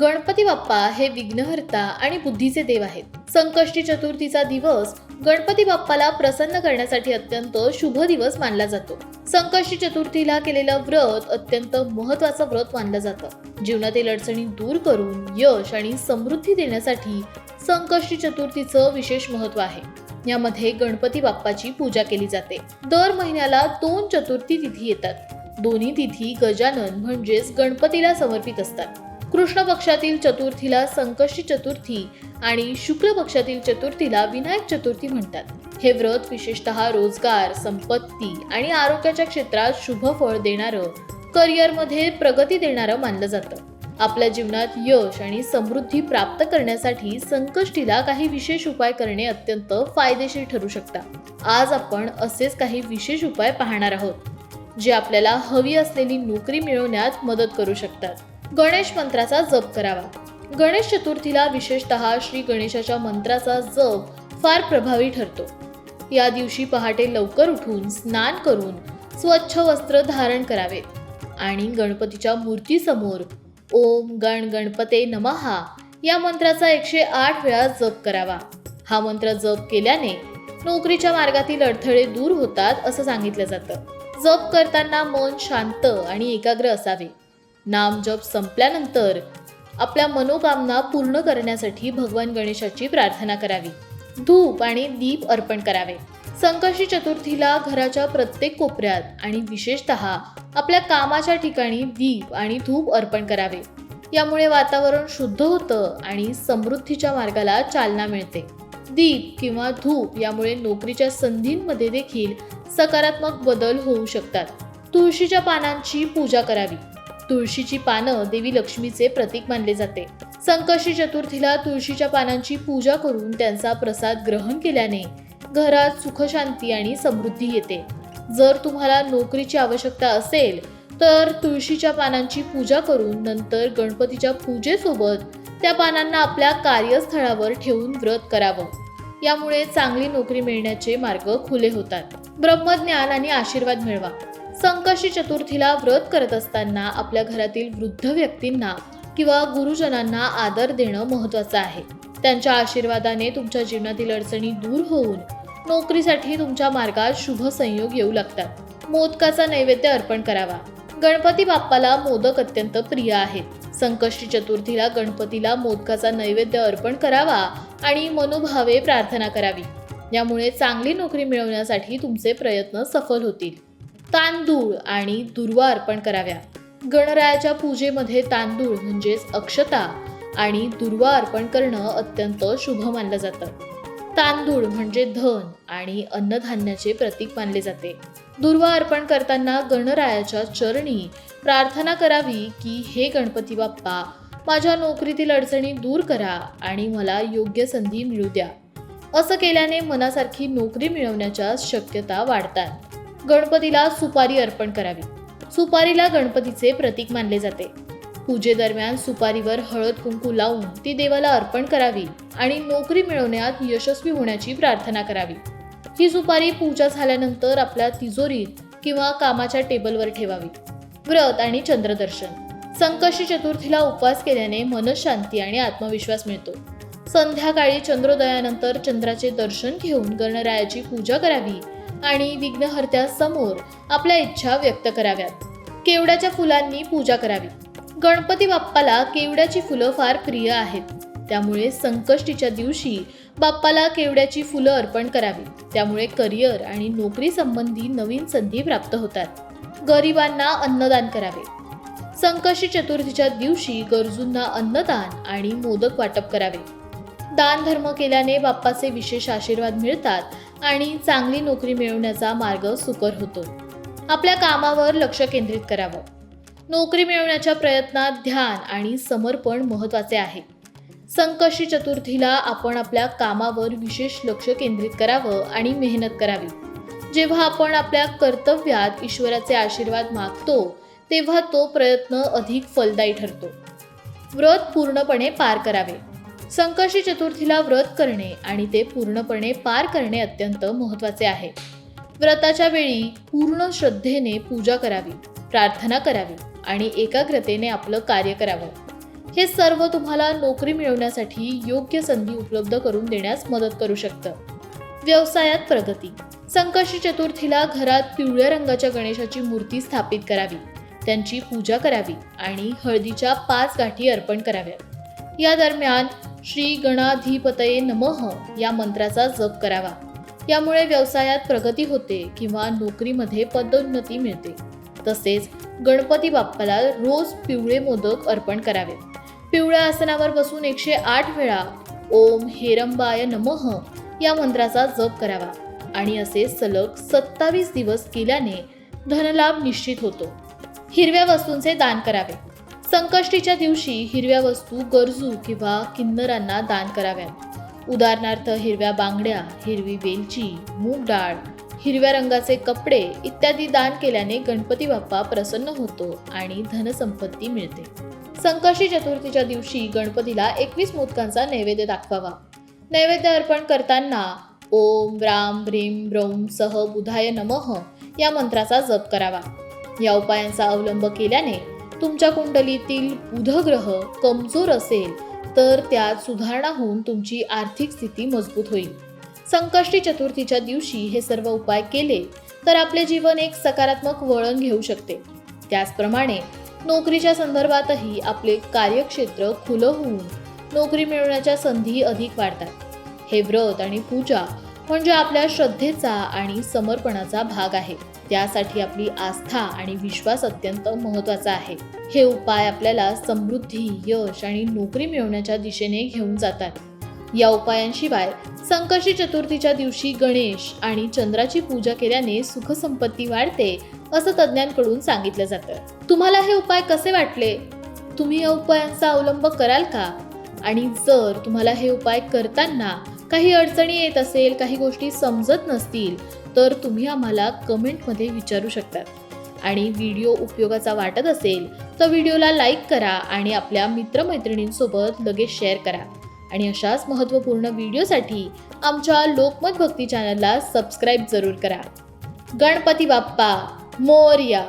गणपती बाप्पा हे विघ्नहर्ता आणि बुद्धीचे देव आहेत. संकष्टी चतुर्थीचा दिवस गणपती बाप्पाला प्रसन्न करण्यासाठी अत्यंत शुभ दिवस मानला जातो. संकष्टी चतुर्थीला केलेलं व्रत अत्यंत महत्वाचं व्रत मानलं जातं. जीवनातील अडचणी दूर करून यश आणि समृद्धी देण्यासाठी संकष्टी चतुर्थीचं विशेष महत्त्व आहे. यामध्ये गणपती बाप्पाची पूजा केली जाते. दर महिन्याला दोन चतुर्थी तिथी येतात. दोन्ही तिथी गजानन म्हणजेच गणपतीला समर्पित असतात. कृष्ण पक्षातील चतुर्थीला संकष्टी चतुर्थी आणि शुक्ल पक्षातील चतुर्थीला विनायक चतुर्थी म्हणतात. हे व्रत विशेषतः रोजगार संपत्ती आणि आरोग्याच्या क्षेत्रात शुभ फळ देणारं करिअरमध्ये प्रगती देणारं मानलं जातं. आपल्या जीवनात यश आणि समृद्धी प्राप्त करण्यासाठी संकष्टीला काही विशेष उपाय करणे अत्यंत फायदेशीर ठरू शकतात. आज आपण असेच काही विशेष उपाय पाहणार आहोत जे आपल्याला हवी असलेली नोकरी मिळवण्यात मदत करू शकतात. गणेश मंत्राचा जप करावा. गणेश चतुर्थीला विशेषतः श्री गणेशाच्या मंत्राचा जप फार प्रभावी ठरतो. या दिवशी पहाटे लवकर उठून स्नान करून स्वच्छ वस्त्र धारण करावेत आणि गणपतीच्या मूर्तीसमोर ओम गण गणपते नमहा या मंत्राचा एकशे आठ वेळा जप करावा. हा मंत्र जप केल्याने नोकरीच्या मार्गातील अडथळे दूर होतात असं सांगितलं जातं. जप करताना मन शांत आणि एकाग्र असावे. नाम जप संपल्यानंतर आपल्या मनोकामना पूर्ण करण्यासाठी भगवान गणेशाची प्रार्थना करावी. धूप आणि दीप अर्पण करावे. संकष्टी चतुर्थीला घराच्या प्रत्येक कोपऱ्यात आणि विशेषत आपल्या कामाच्या ठिकाणी दीप आणि धूप अर्पण करावे. यामुळे वातावरण शुद्ध होतं आणि समृद्धीच्या मार्गाला चालना मिळते. दीप किंवा धूप यामुळे नोकरीच्या संधींमध्ये देखील सकारात्मक बदल होऊ शकतात. तुळशीच्या पानांची पूजा करावी. तुळशीची पानं देवी लक्ष्मीचे प्रतीक मानले जाते. संकष्टी चतुर्थीला तुळशीच्या पानांची पूजा करून त्यांचा प्रसाद ग्रहण केल्याने घरात सुखशांती आणि समृद्धी येते. जर तुम्हाला नोकरीची आवश्यकता असेल तर तुळशीच्या पानांची पूजा करून नंतर गणपतीच्या पूजेसोबत त्या पानांना आपल्या कार्यस्थळावर ठेवून व्रत करावं. यामुळे चांगली नोकरी मिळण्याचे मार्ग खुले होतात. ब्रह्मज्ञान आणि आशीर्वाद मिळवा. संकष्टी चतुर्थीला व्रत करत असताना आपल्या घरातील वृद्ध व्यक्तींना किंवा गुरुजनांना आदर देणं महत्वाचं आहे. त्यांच्या आशीर्वादाने तुमच्या जीवनातील अडचणी दूर होऊन नोकरीसाठी तुमच्या मार्गात शुभ संयोग येऊ लागतात. मोदकाचा नैवेद्य अर्पण करावा. गणपती बाप्पाला मोदक अत्यंत प्रिय आहेत. संकष्टी चतुर्थीला गणपतीला मोदकाचा नैवेद्य अर्पण करावा आणि मनोभावे प्रार्थना करावी. यामुळे चांगली नोकरी मिळवण्यासाठी तुमचे प्रयत्न सफल होतील. तांदूळ आणि दुर्वा अर्पण कराव्या. गणरायाच्या पूजेमध्ये तांदूळ म्हणजेच अक्षता आणि दुर्वा अर्पण करणं अत्यंत शुभ मानलं जातं. तांदूळ म्हणजे धन आणि अन्नधान्याचे प्रतीक मानले जाते. दुर्वा अर्पण करताना गणरायाच्या चरणी प्रार्थना करावी की हे गणपती बाप्पा माझ्या नोकरीतील अडचणी दूर करा आणि मला योग्य संधी मिळू द्या. असं केल्याने मनासारखी नोकरी मिळवण्याच्या शक्यता वाढतात. गणपतीला सुपारी अर्पण करावी. सुपारीला गणपतीचे प्रतीक मानले जाते. पूजेदरम्यान सुपारीवर हळद कुंकू लावून ती देवाला अर्पण करावी आणि नोकरी मिळवण्यात यशस्वी होण्याची प्रार्थना करावी. ही सुपारी पूजा झाल्यानंतर आपल्या तिजोरीत किंवा कामाच्या टेबलवर ठेवावी. व्रत आणि चंद्रदर्शन. संकष्टी चतुर्थीला उपवास केल्याने मनशांती आणि आत्मविश्वास मिळतो. संध्याकाळी चंद्रोदयानंतर चंद्राचे दर्शन घेऊन गणरायाची पूजा करावी आणि विघ्नहर्त्या समोर आपल्या इच्छा व्यक्त कराव्यात. केवड्याच्या फुलांनी पूजा करावी. गणपती बाप्पाला केवड्याची फुलं फार प्रिय आहेत. त्यामुळे संकष्टीच्या दिवशी बाप्पाला केवड्याची फुलं अर्पण करावी. त्यामुळे करिअर आणि नोकरी संबंधी नवीन संधी प्राप्त होतात. गरिबांना अन्नदान करावे. संकष्टी चतुर्थीच्या दिवशी गरजूंना अन्नदान आणि मोदक वाटप करावे. दान धर्म केल्याने बाप्पाचे विशेष आशीर्वाद मिळतात आणि चांगली नोकरी मिळवण्याचा मार्ग सुकर होतो. आपल्या कामावर लक्ष केंद्रित करावं. नोकरी मिळवण्याच्या प्रयत्नात ध्यान आणि समर्पण महत्त्वाचे आहे. संकष्टी चतुर्थीला आपण आपल्या कामावर विशेष लक्ष केंद्रित करावं आणि मेहनत करावी. जेव्हा आपण आपल्या कर्तव्यात ईश्वराचे आशीर्वाद मागतो तेव्हा तो प्रयत्न अधिक फलदायी ठरतो. व्रत पूर्णपणे पार करावे. संकष्टी चतुर्थीला व्रत करणे आणि ते पूर्णपणे पार करणे अत्यंत महत्त्वाचे आहे. व्रताच्या वेळी पूर्ण श्रद्धेने पूजा करावी प्रार्थना करावी आणि एकाग्रतेने आपलं कार्य करावं. हे सर्व तुम्हाला नोकरी मिळवण्यासाठी योग्य संधी उपलब्ध करून देण्यास मदत करू शकतं. व्यवसायात प्रगती. संकष्टी चतुर्थीला घरात पिवळ्या रंगाच्या गणेशाची मूर्ती स्थापित करावी. त्यांची पूजा करावी आणि हळदीच्या पाच गाठी अर्पण कराव्यात. या दरम्यान श्री गणाधिपतये नमः या मंत्राचा जप करावा. यामुळे व्यवसायात प्रगती होते किंवा नोकरीमध्ये पदोन्नती मिळते. तसेच गणपती बाप्पाला रोज पिवळे मोदक अर्पण करावे. पिवळ्या आसनावर बसून एकशे आठ वेळा ओम हेरंबाय नमः या मंत्राचा जप करावा. आणि असे सलग सत्तावीस दिवस केल्याने धनलाभ निश्चित होतो. हिरव्या वस्तूंचे दान करावे. संकष्टीच्या दिवशी हिरव्या वस्तू गरजू किंवा किन्नरांना दान कराव्यात. उदाहरणार्थ हिरव्या बांगड्या हिरवी वेलची मूग डाळ हिरव्या रंगाचे कपडे इत्यादी दान केल्याने गणपती बाप्पा प्रसन्न होतो आणि धनसंपत्ती मिळते. संकष्टी चतुर्थीच्या दिवशी गणपतीला एकवीस मोदकांचा नैवेद्य दाखवावा. नैवेद्य अर्पण करताना ओम राम ह्रीम ब्रौम सह बुधाय नमः या मंत्राचा जप करावा. या उपायांचा अवलंब केल्याने तुमच्या कुंडलीतील बुधग्रह कमजोर असेल तर त्यात सुधारणा होऊन तुमची आर्थिक स्थिती मजबूत होईल. संकष्टी चतुर्थीच्या दिवशी हे सर्व उपाय केले तर आपले जीवन एक सकारात्मक वळण घेऊ शकते. त्याचप्रमाणे नोकरीच्या संदर्भातही आपले कार्यक्षेत्र खुलं होऊन नोकरी मिळवण्याच्या संधी अधिक वाढतात. हे व्रत आणि पूजा म्हणजे आपल्या श्रद्धेचा आणि समर्पणाचा भाग आहे. त्यासाठी आपली आस्था आणि विश्वास अत्यंत महत्त्वाचा आहे. हे उपाय आपल्याला समृद्धी यश आणि नोकरी मिळवण्याच्या दिशेने घेऊन जातात. या उपायांशिवाय संकष्टी चतुर्थीच्या दिवशी गणेश आणि चंद्राची पूजा केल्याने सुखसंपत्ती वाढते असं तज्ज्ञांकडून सांगितलं जातं. तुम्हाला हे उपाय कसे वाटले? तुम्ही या उपायांचा अवलंब कराल का? आणि जर तुम्हाला हे उपाय करताना काही अडचणी येत असेल काही गोष्टी समजत नसतील तर तुम्ही आम्हाला कमेंटमध्ये विचारू शकतात आणि व्हिडिओ उपयोगाचा वाटत असेल तर व्हिडिओला लाईक करा आणि आपल्या मित्रमैत्रिणींसोबत लगेच शेअर करा. आणि अशाच महत्त्वपूर्ण व्हिडिओसाठी आमच्या लोकमत भक्ती चॅनलला सबस्क्राईब जरूर करा. गणपती बाप्पा मोर्या!